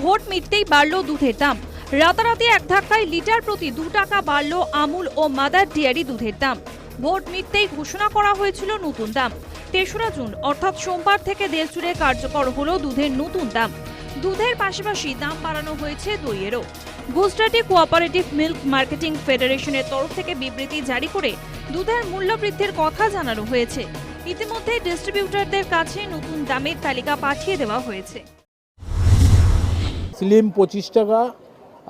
Vote মিটতেই বাড়ল দুধের দাম। রাতারাতি এক ধাক্কায় লিটার প্রতি দু টাকা বাড়ল আমুল ও মাদার ডেয়ারি দুধের দাম। ভোট মিটতেই ঘোষণা করা হয়েছিল নতুন দাম। তেসরা জুন, অর্থাৎ সোমবার থেকে দেশ জুড়ে কার্যকর হলো দুধের নতুন দাম। দুধের পাশাপাশি দাম বাড়ানো হয়েছে দইয়েরও। গুজরাটি কোঅপারেটিভ মিল্ক মার্কেটিং ফেডারেশনের তরফ থেকে বিবৃতি জারি করে দুধের মূল্য বৃদ্ধির কথা জানানো হয়েছে। ইতিমধ্যে ডিস্ট্রিবিউটরদের কাছে নতুন দামের তালিকা পাঠিয়ে দেওয়া হয়েছে। স্লিম পঁচিশ টাকা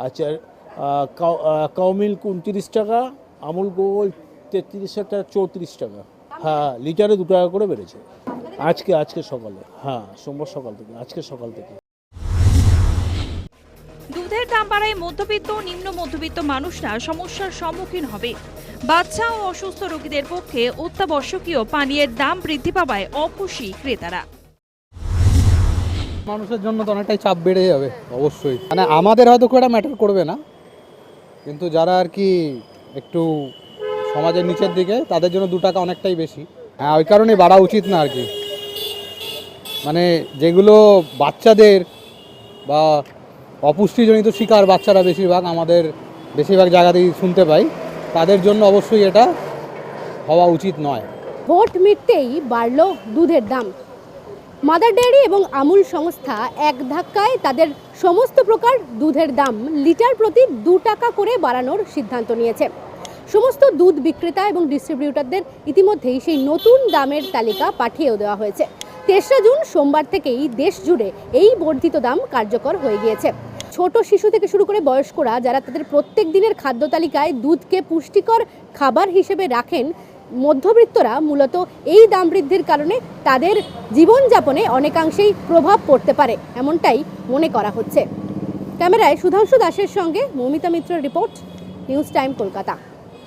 আচ্ছা কাউ মিল্ক উনত্রিশ টাকা, আমুল গোল তেত্রিশ টাকা, চৌত্রিশ টাকা। হ্যাঁ লিটারে দু টাকা করে বেড়েছে। আজকে আজকে সকালে হ্যাঁ সোমবার সকাল থেকে, আজকে সকাল থেকে। দুধের দাম বাড়ায় মধ্যবিত্ত নিম্ন মধ্যবিত্ত মানুষরা সমস্যার সম্মুখীন হবে। বাচ্চা ও অসুস্থ রোগীদের পক্ষে অত্যাবশ্যকীয় পানীয়ের দাম বৃদ্ধি পাওয়ায় অখুশি ক্রেতারা। মানুষের জন্য তো অনেকটাই চাপ বেড়ে যাবে। অবশ্যই। মানে আমাদের হয়তো খুব একটা ম্যাটার করবে না। কিন্তু যারা আর কি একটু সমাজের নিচের দিকে, তাদের জন্য দু টাকা অনেকটাই বেশি। হ্যাঁ ওই কারণে বাড়া উচিত না আর কি। মানে যেগুলো বাচ্চাদের বা অপুষ্টিজনিত শিকার বাচ্চারা বেশিরভাগ আমাদের বেশিরভাগ জায়গাতেই শুনতে পাই, তাদের জন্য অবশ্যই এটা হওয়া উচিত নয়। ভোট মিটতেই বাড়ল দুধের দাম। মাদার ডেয়ারি এবং আমুল সংস্থা এক ধাক্কায় তাদের সমস্ত প্রকার দুধের দাম লিটার প্রতি দু টাকা করে বাড়ানোর সিদ্ধান্ত নিয়েছে। সমস্ত দুধ বিক্রেতা এবং ডিস্ট্রিবিউটারদের ইতিমধ্যেই সেই নতুন দামের তালিকা পাঠিয়েও দেওয়া হয়েছে। তেসরা জুন সোমবার থেকেই দেশ জুড়ে এই বর্ধিত দাম কার্যকর হয়ে গিয়েছে। ছোট শিশু থেকে শুরু করে বয়স্করা যারা তাদের প্রত্যেক দিনের খাদ্য তালিকায় দুধকে পুষ্টিকর খাবার হিসেবে রাখেন মধ্যবিত্তরা মূলত এই দাম বৃদ্ধির কারণে তাদের জীবনযাপনে অনেকাংশেই প্রভাব পড়তে পারে, এমনটাই মনে করা হচ্ছে। ক্যামেরায় সুধাংশু দাসের সঙ্গে Moumita Mitra report, news time Kolkata.